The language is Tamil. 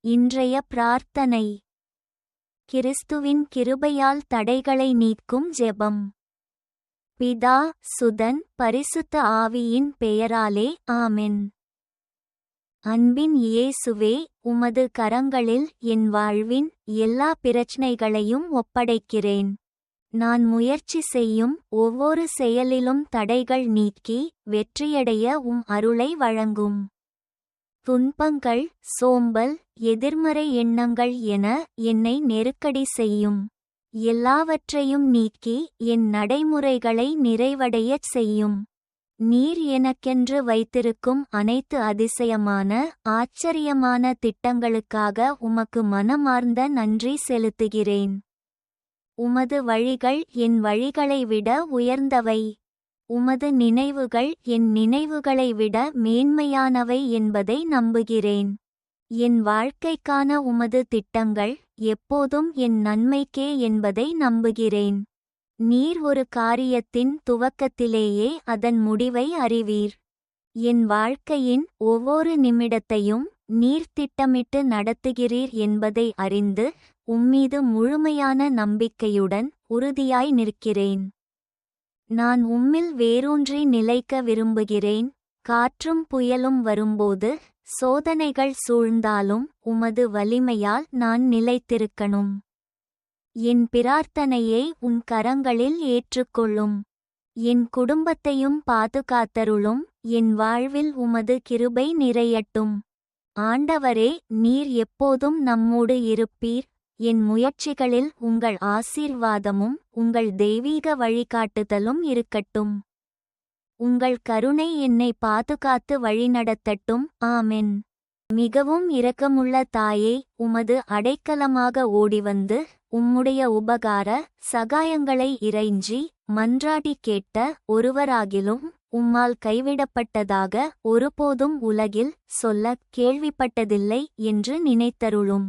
இன்றைய பிரார்த்தனை. கிறிஸ்துவின் கிருபையால் தடைகளை நீக்கும் ஜெபம். பிதா சுதன் பரிசுத்த ஆவியின் பெயராலே ஆமென். அன்பின் இயேசுவே உமது கரங்களில் என் வாழ்வின் எல்லா பிரச்சனைகளையும் ஒப்படைக்கிறேன். நான் முயற்சி செய்யும் ஒவ்வொரு செயலிலும் தடைகள் நீக்கி வெற்றியடைய உம் அருளை வழங்கும். துன்பங்கள் சோம்பல் எதிர்மறை எண்ணங்கள் என என்னை நெருக்கடி செய்யும். எல்லாவற்றையும் நீக்கி என் நடைமுறைகளை நிறைவடையச் செய்யும். நீர் எனக்கென்று வைத்திருக்கும் அனைத்து அதிசயமான ஆச்சரியமான திட்டங்களுக்காக உமக்கு மனமார்ந்த நன்றி செலுத்துகிறேன். உமது வழிகள் என் வழிகளை விட உயர்ந்தவை. உமது நினைவுகள் என் நினைவுகளை விட மேன்மையானவை என்பதை நம்புகிறேன். என் வாழ்க்கைக்கான உமது திட்டங்கள் எப்போதும் என் நன்மைக்கே என்பதை நம்புகிறேன். நீர் ஒரு காரியத்தின் துவக்கத்திலேயே அதன் முடிவை அறிவீர். என் வாழ்க்கையின் ஒவ்வொரு நிமிடத்தையும் நீர் திட்டமிட்டு நடத்துகிறீர் என்பதை அறிந்து உம்மீது முழுமையான நம்பிக்கையுடன் உறுதியாய் நிற்கிறேன். நான் உம்மில் வேரூன்றி நிலைக்க விரும்புகிறேன். காற்றும் புயலும் வரும்போது சோதனைகள் சூழ்ந்தாலும் உமது வலிமையால் நான் நிலைத்திருக்கணும். என் பிரார்த்தனையை உன் கரங்களில் ஏற்றுக்கொள்ளும். என் குடும்பத்தையும் பாதுகாத்தருளும். என் வாழ்வில் உமது கிருபை நிறையட்டும். ஆண்டவரே நீர் எப்போதும் நம்மோடு இருப்பீர். என் முயற்சிகளில் உங்கள் ஆசீர்வாதமும் உங்கள் தெய்வீக வழிகாட்டுதலும் இருக்கட்டும். உங்கள் கருணை என்னை பாதுகாத்து வழிநடத்தட்டும். ஆமென். மிகவும் இரக்கமுள்ள தாயே உமது அடைக்கலமாக ஓடிவந்து உம்முடைய உபகார சகாயங்களை இறைஞ்சி மன்றாடி கேட்ட ஒருவராகிலும் உம்மால் கைவிடப்பட்டதாக ஒருபோதும் உலகில் சொல்ல கேள்விப்பட்டதில்லை என்று நினைத்தருளும்.